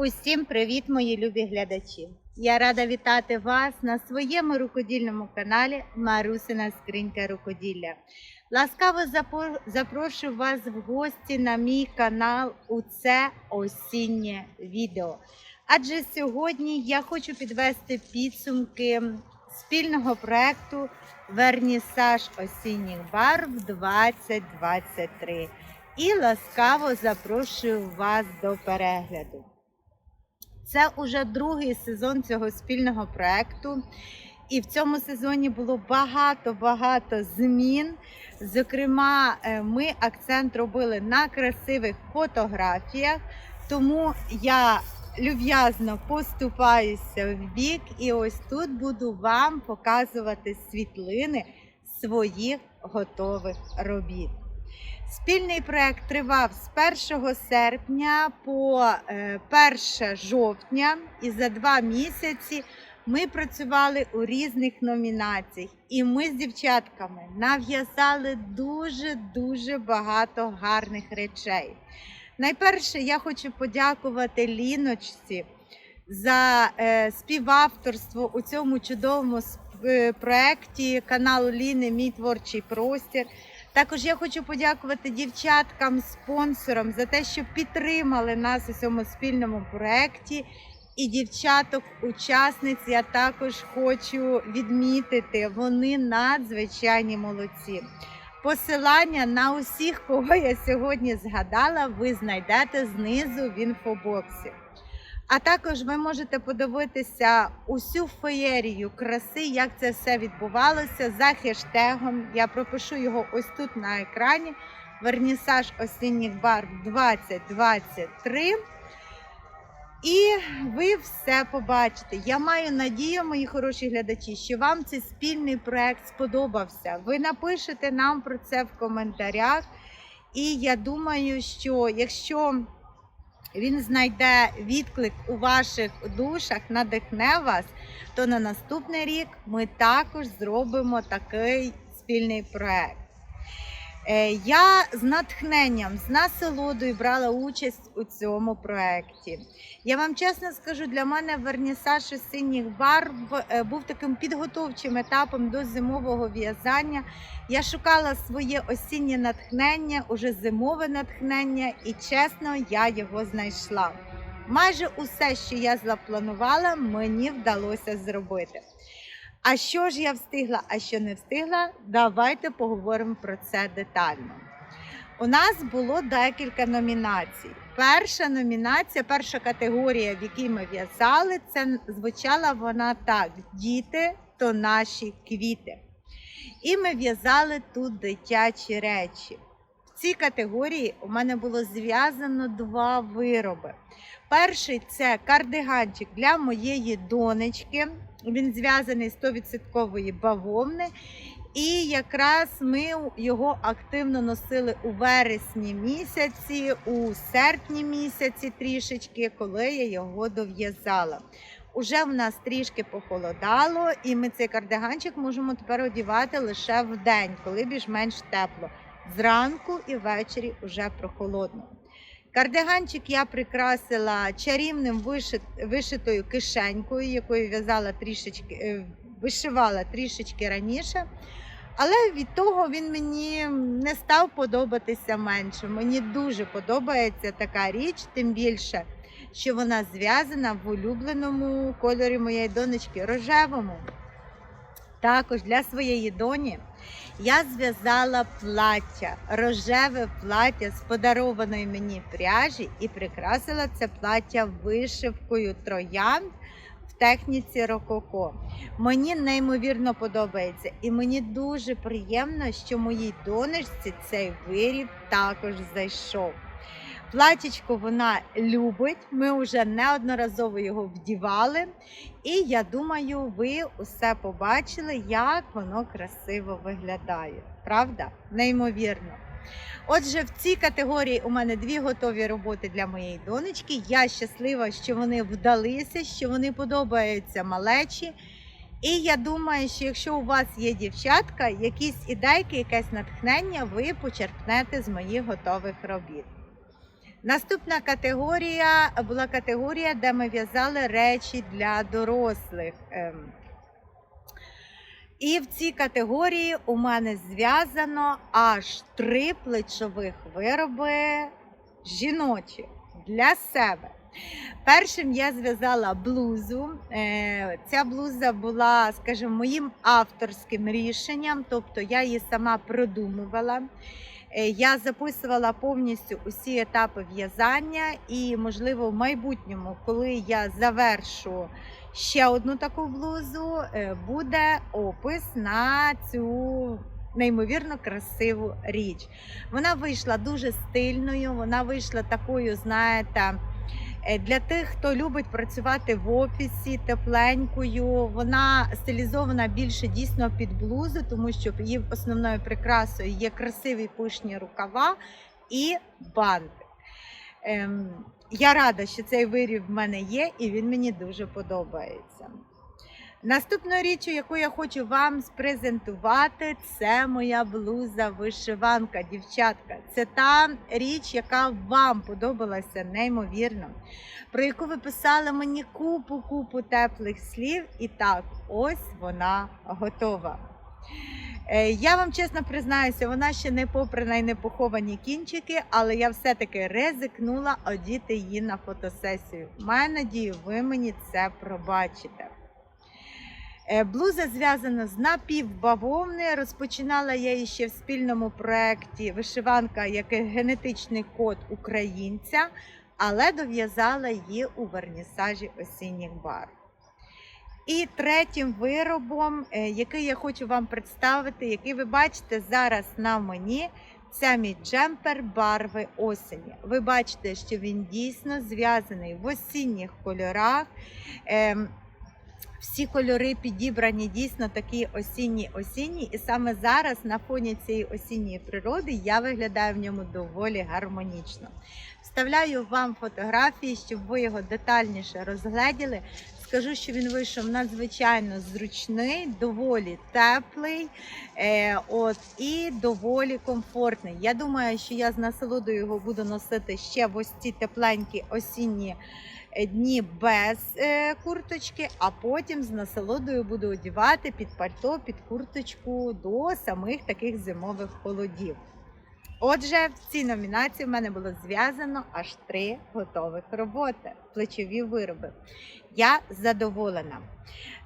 Усім привіт, мої любі глядачі! Я рада вітати вас на своєму рукодільному каналі Марусина Скринька Рукоділля. Ласкаво запрошую вас в гості на мій канал у це осіннє відео. Адже сьогодні я хочу підвести підсумки спільного проекту Вернісаж осінніх барв 2023 і ласкаво запрошую вас до перегляду. Це уже другий сезон цього спільного проекту. І в цьому сезоні було багато-багато змін. Зокрема, е, ми акцент робили на красивих фотографіях, тому я люб'язно поступаюся в бік, і ось тут буду вам показувати світлини своїх готових робіт. Спільний проект тривав з 1 серпня по е, 1 жовтня, і за два місяці ми працювали у різних номінаціях. І ми з дівчатками нав'язали дуже-дуже багато гарних речей. Найперше, я хочу подякувати Ліночці за е, співавторство у цьому чудовому е, каналу Ліни Мій творчий простір. Також я хочу подякувати дівчаткам, спонсорам за те, що підтримали нас у цьому спільному проєкті. І дівчаток, учасниць я також хочу відмітити. Вони надзвичайні молодці. Посилання на усіх, кого я сьогодні згадала, ви знайдете знизу в інфобоксі. А також ви можете подивитися усю феєрію краси, як це все відбувалося за хештегом. Я пропишу його ось тут на екрані. Вернісаж осінніх барв 2023. І ви все побачите. Я маю надію, мої хороші глядачі, що вам цей спільний проект сподобався. Ви напишете нам про це в коментарях. І я думаю, що якщо він знайде відклик у ваших душах, надихне вас, то на наступний рік ми також зробимо такий спільний проект. Е, Я з натхненням, з насолодою брала участь у цьому проєкті. Я вам чесно скажу, для мене вернісаж осінніх барв е, був таким підготовчим етапом до зимового в'язання. Я шукала своє осіннє натхнення, уже зимове натхнення, і чесно, я його знайшла. Майже усе, що я запланувала, мені вдалося зробити. А що ж я встигла, а що не встигла, давайте поговоримо про це детально. У нас було декілька номінацій. Перша номінація, перша категорія, в якій ми в'язали, це звучала вона так: діти то наші квіти. І ми в'язали тут дитячі речі. В цій категорії у мене було зв'язано два вироби. Перший це кардиганчик для моєї донечки. Він зв'язаний з 100% бавовни. І якраз ми його активно носили у вересні місяці, у серпні місяці трішечки, коли я його дов'язала. Уже в нас трішки похолодало, і ми цей кардиганчик можемо тепер одягати лише в день, коли більш-менш тепло. Зранку і ввечері вже прохолодно. Кардиганчик я прикрасила чарівним вишит, вишитою кишенькою, якою в'язала трішечки, е, вишивала трішечки раніше. Але від того він мені не став подобатися менше. Мені дуже подобається така річ, тим більше, що вона зв'язана в улюбленому кольорі моєї донечки рожевому. Також для своєї доні я зв'язала плаття, рожеве плаття з подарованої мені пряжі і прикрасила це плаття вишивкою троянд в техніці рококо. Мені неймовірно подобається, і мені дуже приємно, що моїй донечці цей виріб також зайшов. Платічко вона любить. Ми вже неодноразово його вдівали. І я думаю, ви усе побачили, як воно красиво виглядає. Правда? Неймовірно. Отже, в цій категорії у мене дві готові роботи для моєї донечки. Я щаслива, що вони вдалися, що вони подобаються малечі. І я думаю, що якщо у вас є дівчатка, якісь ідейки, якесь натхнення, ви почерпнете з моїх готових робіт. Наступна категорія була категорія, де ми в'язали речі для дорослих. Ем, І в цій категорії у мене зв'язано аж три плечових вироби жіночі для себе. Першим я зв'язала блузу. Е, Ця блуза була, скажімо, моїм авторським рішенням, тобто я її сама продумувала. Е, Я записувала повністю усі етапи в'язання, і, можливо, в майбутньому, коли я завершу ще одну таку блузу, е, буде опис на цю неймовірно красиву річ. Вона вийшла дуже стильною, вона вийшла такою, знаєте. Е, Для тих, хто любить працювати в офісі тепленькою, вона стилізована більше дійсно під блузу, тому що її основною прикрасою є красиві пишні рукава і банти. Ем, я рада, що цей виріб в мене є, і він мені дуже подобається. Наступною річчю, яку я хочу вам спрезентувати, це моя блуза вишиванка, дівчатка. Це та річ, яка вам подобалася неймовірно, про яку ви писали мені купу-купу теплих слів. І так, ось вона готова. Е, Я вам чесно признаюся, вона ще не попрана і не поховані кінчики, але я все-таки ризикнула одіти її на фотосесію. Маю надію, ви мені це пробачите. Е, Блуза зв'язана з напівбавовни. Розпочинала я її ще в спільному проєкті вишиванка як генетичний код українця, але дов'язала її у вернісажі осінніх барв. І третім виробом, е, який я хочу вам представити, який ви бачите зараз на мені, це мій джемпер барви осені. Ви бачите, що він дійсно зв'язаний в осінніх кольорах. Всі кольори підібрані дійсно такі осінні-осінні, і саме зараз на фоні цієї осінньої природи я виглядаю в ньому доволі гармонічно. Вставляю вам фотографії, щоб ви його детальніше розгледіли. Скажу, що він вийшов надзвичайно зручний, доволі теплий е, от, і доволі комфортний. Я думаю, що я з насолодою його буду носити ще в ось ці тепленькі осінні дні без е, курточки, а потім з насолодою буду одягати під пальто, під курточку до самих таких зимових холодів. Отже, в цій номінації в мене було зв'язано аж три готових роботи, плечові вироби. Я задоволена.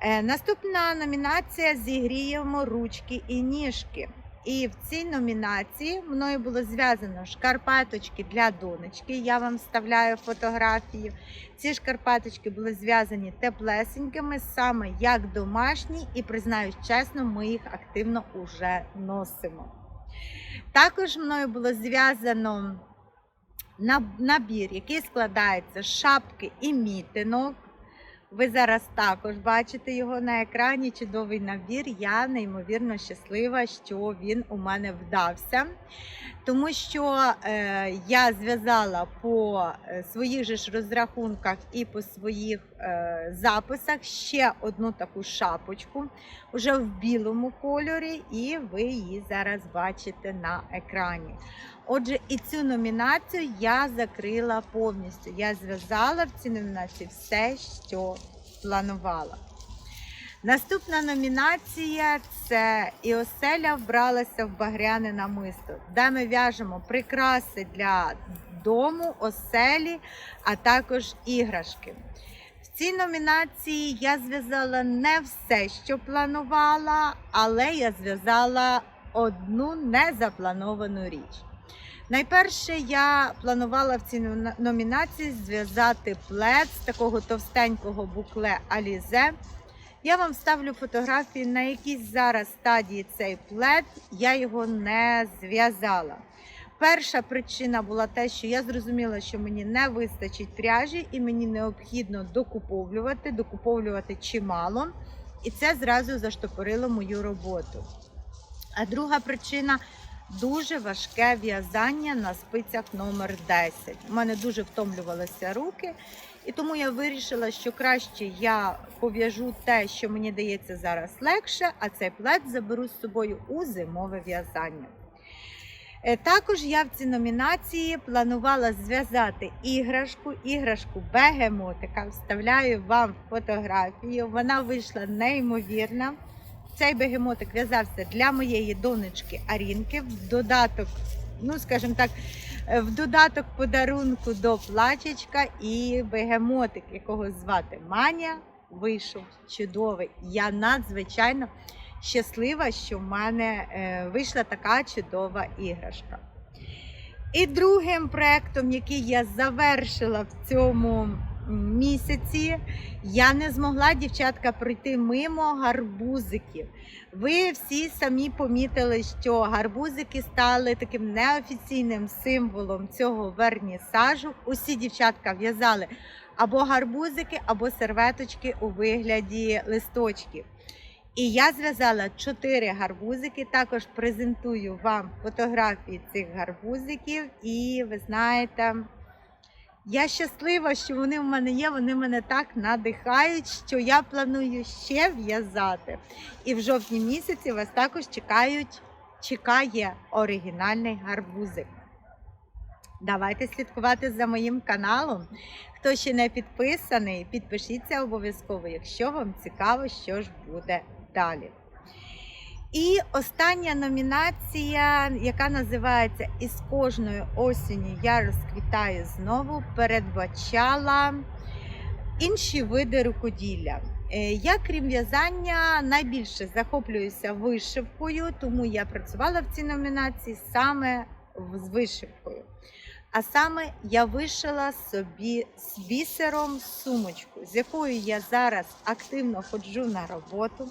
Е, наступна номінація зігріємо ручки і ніжки. І в цій номінації мною було зв'язано шкарпеточки для донечки. Я вам вставляю фотографію. Ці шкарпеточки були зв'язані теплесенькими, саме як домашні, і признаюсь чесно, ми їх активно уже носимо. Також мною було зв'язано набір, який складається з шапки і мітинок. Ви зараз також бачите його на екрані. Чудовий набір. Я неймовірно щаслива, що він у мене вдався. Тому що е, я зв'язала по е, своїх же ж розрахунках і по своїх записах ще одну таку шапочку вже в білому кольорі, і ви її зараз бачите на екрані. Отже, і цю номінацію я закрила повністю. Я зв'язала в цій номінації все, що планувала. Наступна номінація це і оселя вбралася в багряне намисто, де ми в'яжемо прикраси для дому, оселі, а також іграшки. В цій номінації я зв'язала не все, що планувала, але я зв'язала одну незаплановану річ. Найперше я планувала в цій номінації зв'язати плед з такого товстенького букле Алізе. Я вам ставлю фотографії, на якійсь зараз стадії цей плед, я його не зв'язала. Перша причина була те, що я зрозуміла, що мені не вистачить пряжі, і мені необхідно докуповлювати, докуповлювати чимало. І це зразу заштопорило мою роботу. А друга причина дуже важке в'язання на спицях номер 10. У мене дуже втомлювалися руки, і тому я вирішила, що краще я пов'яжу те, що мені дається зараз легше, а цей плед заберу з собою у зимове в'язання. Е, Також я в цій номінації планувала зв'язати іграшку, іграшку бегемотика. Вставляю вам фотографію. Вона вийшла неймовірна. Цей бегемотик в'язався для моєї донечки Арінки. В додаток, ну скажімо так, е, в додаток подарунку до плачечка і бегемотик, якого звати Маня, вийшов чудовий. Я надзвичайно щаслива, що в мене е, вийшла така чудова іграшка. І другим проєктом, який я завершила в цьому місяці, я не змогла, дівчатка, пройти мимо гарбузиків. Ви всі самі помітили, що гарбузики стали таким неофіційним символом цього вернісажу. Усі дівчатка в'язали або гарбузики, або серветочки у вигляді листочків. І я зв'язала чотири гарбузики. Також презентую вам фотографії цих гарбузиків. І ви знаєте, я щаслива, що вони в мене є. Вони мене так надихають, що я планую ще в'язати. І в жовтні місяці вас також чекають, чекає оригінальний гарбузик. Давайте слідкувати за моїм каналом. Хто ще не підписаний, підпишіться обов'язково, якщо вам цікаво, що ж буде далі. І остання номінація, яка називається Із кожною осінню я розквітаю знову, передбачала інші види рукоділля. Е, Я, крім в'язання, найбільше захоплююся вишивкою, тому я працювала в цій номінації саме з вишивкою. А саме я вишила собі з бісером сумочку, з якою я зараз активно ходжу на роботу.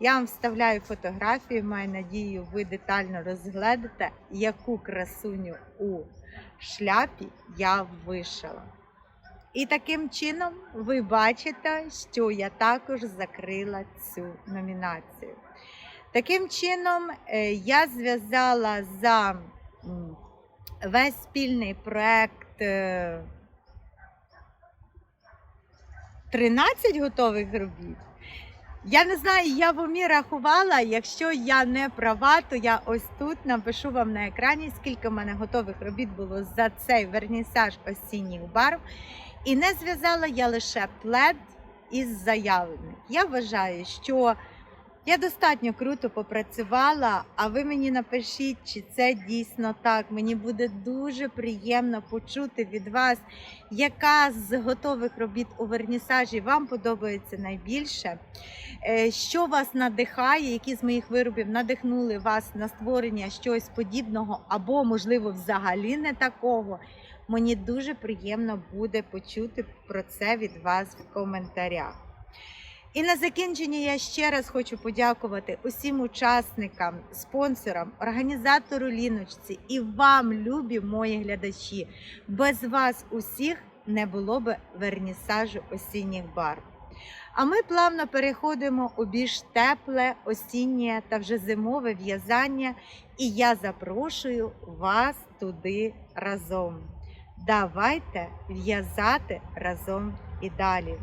Я вам вставляю фотографію, маю надію, ви детально розгледите, яку красуню у шляпі я вишила. І таким чином ви бачите, що я також закрила цю номінацію. Таким чином, е, я зв'язала за весь спільний проект е, 13 готових робіт. Я не знаю, я в умі рахувала. Якщо я не права, то я ось тут напишу вам на екрані, скільки в мене готових робіт було за цей вернісаж осінніх барв. І не зв'язала я лише плед із заявлених. Я вважаю, що я достатньо круто попрацювала, а ви мені напишіть, чи це дійсно так. Мені буде дуже приємно почути від вас, яка з готових робіт у вернісажі вам подобається найбільше. Е, Що вас надихає, які з моїх виробів надихнули вас на створення щось подібного, або, можливо, взагалі не такого. Мені дуже приємно буде почути про це від вас в коментарях. І на закінчення я ще раз хочу подякувати усім учасникам, спонсорам, організатору Ліночці і вам, любі мої глядачі. Без вас усіх не було б вернісажу осінніх барв. А ми плавно переходимо у більш тепле осіннє та вже зимове в'язання, і я запрошую вас туди разом. Давайте в'язати разом і далі.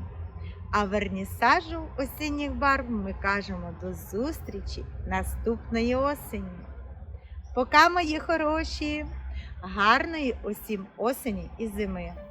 А вернісажу осінніх барв ми кажемо до зустрічі наступної осені. Пока, мої хороші, гарної усім осені і зими!